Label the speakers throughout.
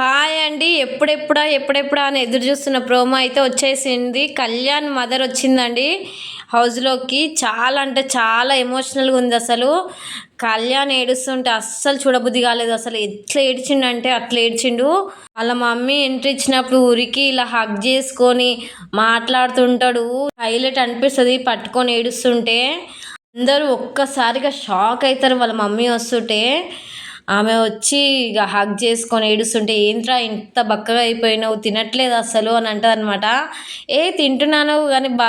Speaker 1: Hi అండి. ఎప్పుడెప్పుడా ఎప్పుడెప్పుడా అని ఎదురు చూస్తున్న ప్రోమో అయితే వచ్చేసింది. కళ్యాణ్ మదర్ వచ్చిందండి. హౌస్లోకి చాలా అంటే చాలా ఎమోషనల్గా ఉంది అసలు. కళ్యాణ్ ఏడుస్తుంటే అస్సలు చూడబుద్ధి కాలేదు. అసలు ఎట్లా ఏడ్చిండంటే అట్లా ఏడ్చిండు. వాళ్ళ మమ్మీ ఎంట్రీ ఇచ్చినప్పుడు ఉరికి ఇలా హగ్ చేసుకొని మాట్లాడుతుంటాడు. హైలైట్ అనిపిస్తుంది పట్టుకొని ఏడుస్తుంటే. అందరూ ఒక్కసారిగా షాక్ అవుతారు వాళ్ళ మమ్మీ వస్తుంటే. ఆమె వచ్చి ఇక హగ్ చేసుకొని ఏడుస్తుంటే ఏంట్రా ఇంత బక్కగా అయిపోయినావు తినట్లేదు అసలు అని అంటుంది అనమాట ఏ తింటున్నాను కానీ బా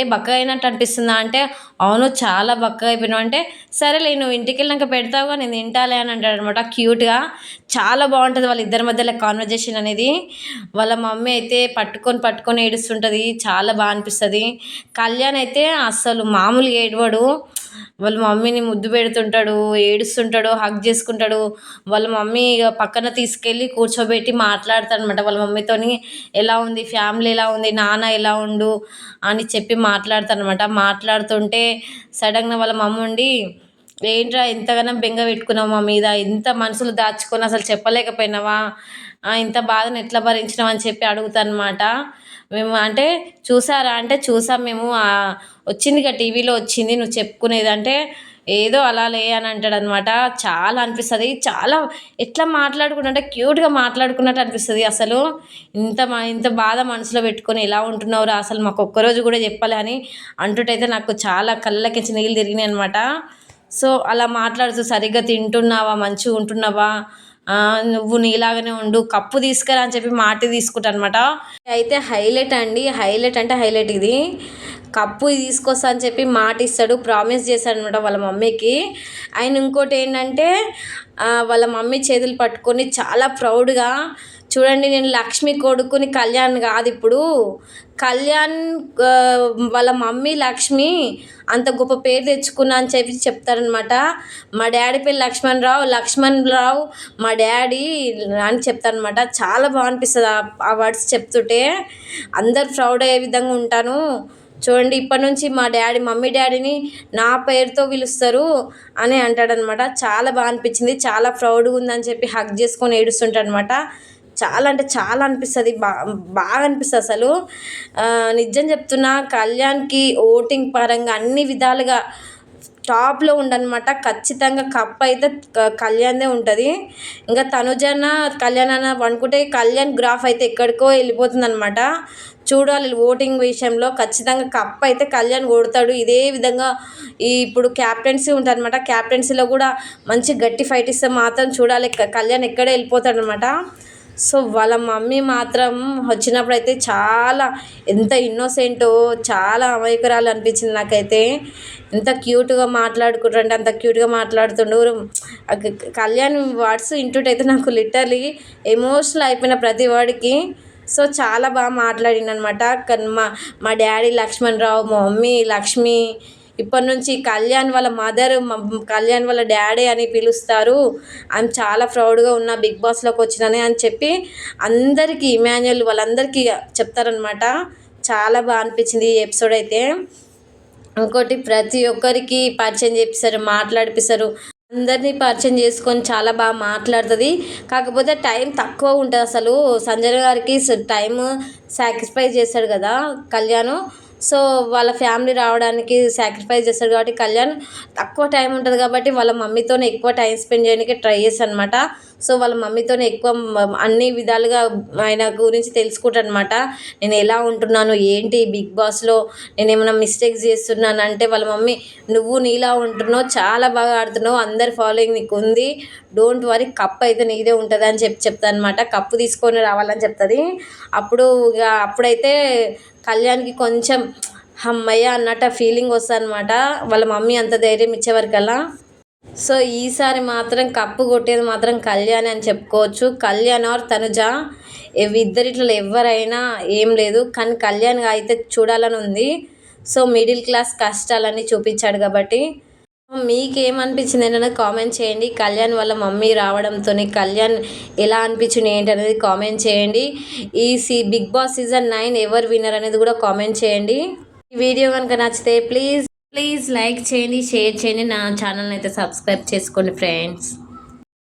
Speaker 1: ఏ బక్కగా అయినట్టు అనిపిస్తుందా? అంటే అవును చాలా బక్కగా అయిపోయినావు. అంటే సరేలే నువ్వు ఇంటికి వెళ్ళినాక పెడతావుగా నేను తింటాలే అని అంటాడు అనమాట క్యూట్గా చాలా బాగుంటుంది వాళ్ళ ఇద్దరి మధ్యలో కాన్వర్జేషన్ అనేది. వాళ్ళ మమ్మీ అయితే పట్టుకొని పట్టుకొని ఏడుస్తుంటుంది. చాలా బాగా అనిపిస్తుంది. కళ్యాణ్ అయితే అసలు మామూలుగా ఏడవడు. వాళ్ళ మమ్మీని ముద్దు పెడుతుంటాడు ఏడుస్తుంటాడు హగ్ చేసుకుంటాడు. వాళ్ళ మమ్మీ ఇక పక్కన తీసుకెళ్ళి కూర్చోబెట్టి మాట్లాడతాడు అనమాట వాళ్ళ మమ్మీతోని ఎలా ఉంది ఫ్యామిలీ ఎలా ఉంది నాన్న ఎలా ఉండు అని చెప్పి మాట్లాడతానమాట మాట్లాడుతుంటే సడన్గా వాళ్ళ మమ్మీ ఉండి ఏంట్రా ఇంతగానో బెంగ పెట్టుకున్నావు మా మీద? ఇంత మనసులు దాచుకొని అసలు చెప్పలేకపోయినావా? ఇంత బాధను ఎట్లా భరించినావు? అని చెప్పి అడుగుతానమాట మేము అంటే చూసారా? అంటే చూసాం మేము. వచ్చింది ఇక టీవీలో వచ్చింది నువ్వు చెప్పుకునేది అంటే ఏదో అలా లే అని అంటాడు అనమాట చాలా అనిపిస్తుంది. చాలా ఎట్లా మాట్లాడుకుంటే క్యూట్గా మాట్లాడుకున్నట్టు అనిపిస్తుంది అసలు. ఇంత ఇంత బాధ మనసులో పెట్టుకొని ఎలా ఉంటున్నావురా? అసలు మాకు ఒక్కరోజు కూడా చెప్పాలి అని అంటుంటైతే నాకు చాలా కళ్ళకించి నీళ్ళు తిరిగినాయి అనమాట సో అలా మాట్లాడుతూ సరిగ్గా తింటున్నావా? మంచిగా ఉంటున్నావా? నువ్వు నీలాగానే ఉండు కప్పు తీసుకురా అని చెప్పి మాట తీసుకుంటా అనమాట అయితే హైలైట్ అండి. హైలైట్ అంటే హైలైట్ ఇది. కప్పు తీసుకొస్తా అని చెప్పి మాట ఇస్తాడు ప్రామిస్ చేశాడు అనమాట వాళ్ళ మమ్మీకి. ఆయన ఇంకోటి ఏంటంటే వాళ్ళ మమ్మీ చేతులు పట్టుకొని చాలా ప్రౌడ్గా చూడండి నేను లక్ష్మి కొడుకుని కళ్యాణ్ కాదు ఇప్పుడు. కళ్యాణ్ వాళ్ళ మమ్మీ లక్ష్మి అంత గొప్ప పేరు తెచ్చుకున్నా అని చెప్పి చెప్తారనమాట మా డాడీ పేరు లక్ష్మణ్ రావు లక్ష్మణ్ రావు మా డాడీ అని చెప్తారనమాట చాలా బాగా అనిపిస్తుంది ఆ వర్డ్స్ చెప్తుంటే. అందరు ప్రౌడ్ అయ్యే విధంగా ఉంటాను. చూడండి ఇప్పటి నుంచి మా డాడీ మమ్మీ డాడీని నా పేరుతో పిలుస్తారు అని అంటాడనమాట. చాలా బాగా అనిపించింది చాలా ప్రౌడ్గా ఉందని చెప్పి హగ్ చేసుకొని ఏడుస్తుంటాడనమాట. చాలా అంటే చాలా అనిపిస్తుంది బా బాగా అనిపిస్తుంది అసలు. నిజం చెప్తున్నా కళ్యాణ్కి ఓటింగ్ పరంగా అన్ని విధాలుగా టాప్లో ఉండనమాట. ఖచ్చితంగా కప్ అయితే కళ్యాణ్దే ఉంటుంది. ఇంకా తనుజన కళ్యాణ్ అన్న అనుకుంటే కళ్యాణ్ గ్రాఫ్ అయితే ఎక్కడికో వెళ్ళిపోతుంది అనమాట చూడాలి ఓటింగ్ విషయంలో. ఖచ్చితంగా కప్ అయితే కళ్యాణ్ కొడతాడు. ఇదే విధంగా ఈ ఇప్పుడు క్యాప్టెన్సీ ఉంటుంది అనమాట క్యాప్టెన్సీలో కూడా మంచి గట్టి ఫైట్ ఇస్తే మాత్రం చూడాలి. కళ్యాణ్ ఎక్కడే వెళ్ళిపోతాడు అనమాట సో వాళ్ళ మమ్మీ మాత్రం వచ్చినప్పుడు అయితే చాలా ఎంత ఇన్నోసెంటో చాలా అమాయకురాలు అనిపించింది నాకైతే. ఎంత క్యూట్గా మాట్లాడుకుంటుంటే అంత క్యూట్గా మాట్లాడుతుండు. కళ్యాణ్ వర్డ్స్ ఇంటుంటైతే నాకు లిటర్లీ ఎమోషనల్ అయిపోయిన ప్రతి వాడికి సో చాలా బాగా మాట్లాడిందనమాట మా మా డాడీ లక్ష్మణ్ రావు మా మమ్మీ లక్ష్మి ఇప్పటి నుంచి కళ్యాణ్ వాళ్ళ మదర్ కళ్యాణ్ వాళ్ళ డాడీ అని పిలుస్తారు. ఆమె చాలా ప్రౌడ్గా ఉన్న బిగ్ బాస్లోకి వచ్చినని అని చెప్పి అందరికీ ఇమాన్యుల్ వాళ్ళందరికీ చెప్తారనమాట చాలా బాగా అనిపించింది ఈ ఎపిసోడ్ అయితే. ఇంకోటి ప్రతి ఒక్కరికి పరిచయం చేపిస్తారు మాట్లాడిపిస్తారు. అందరినీ పరిచయం చేసుకొని చాలా బాగా మాట్లాడుతుంది. కాకపోతే టైం తక్కువ ఉంటుంది అసలు. సంజయ్ గారికి టైం సాక్రిఫైస్ చేస్తాడు కదా కళ్యాణ్. సో వాళ్ళ ఫ్యామిలీ రావడానికి సాక్రిఫైస్ చేస్తాడు కాబట్టి కళ్యాణ్ తక్కువ టైం ఉంటుంది కాబట్టి వాళ్ళ మమ్మీతోనే ఎక్కువ టైం స్పెండ్ చేయడానికి ట్రై చేస్తాను అనమాట సో వాళ్ళ మమ్మీతోనే ఎక్కువ అన్ని విధాలుగా ఆయన గురించి తెలుసుకుంటానమాట అనమాట నేను ఎలా ఉంటున్నాను? ఏంటి బిగ్ బాస్లో నేను ఏమైనా మిస్టేక్స్ చేస్తున్నాను? అంటే వాళ్ళ మమ్మీ నువ్వు నీలా ఉంటున్నావు చాలా బాగా ఆడుతున్నావు అందరి ఫాలోయింగ్ నీకు ఉంది. డోంట్ వరీ కప్ అయితే నీదే ఉంటుంది అని చెప్పి చెప్తా అనమాట కప్పు తీసుకొని రావాలని చెప్తుంది. అప్పుడు ఇక అప్పుడైతే కళ్యాణ్కి కొంచెం అమ్మయ్య అన్నట్టు ఫీలింగ్ వస్తుంది అనమాట వాళ్ళ మమ్మీ అంత ధైర్యం ఇచ్చేవరకల్లా. సో ఈసారి మాత్రం కప్పు కొట్టేది మాత్రం కళ్యాణ్ అని చెప్పుకోవచ్చు. కళ్యాణ్ ఆర్ తనుజ. ఇద్దరిట్లో ఎవరైనా ఏం లేదు. కానీ కళ్యాణ్ అయితే చూడాలని ఉంది. సో మిడిల్ క్లాస్ కష్టాలన్నీ చూపించాడు కాబట్టి. మీకేమనిపించింది? ఏంటనేది కామెంట్ చేయండి. కళ్యాణ్ వాళ్ళ మమ్మీ రావడంతోనే కళ్యాణ్ ఎలా అనిపించింది ఏంటి అనేది కామెంట్ చేయండి. ఈ సి బిగ్ బాస్ సీజన్ నైన్ ఎవరు విన్నర్ అనేది కూడా కామెంట్ చేయండి. ఈ వీడియో కనుక నచ్చితే ప్లీజ్ ప్లీజ్ లైక్ చేయండి షేర్ చేయండి. నా ఛానల్ని అయితే సబ్స్క్రైబ్ చేసుకోండి ఫ్రెండ్స్.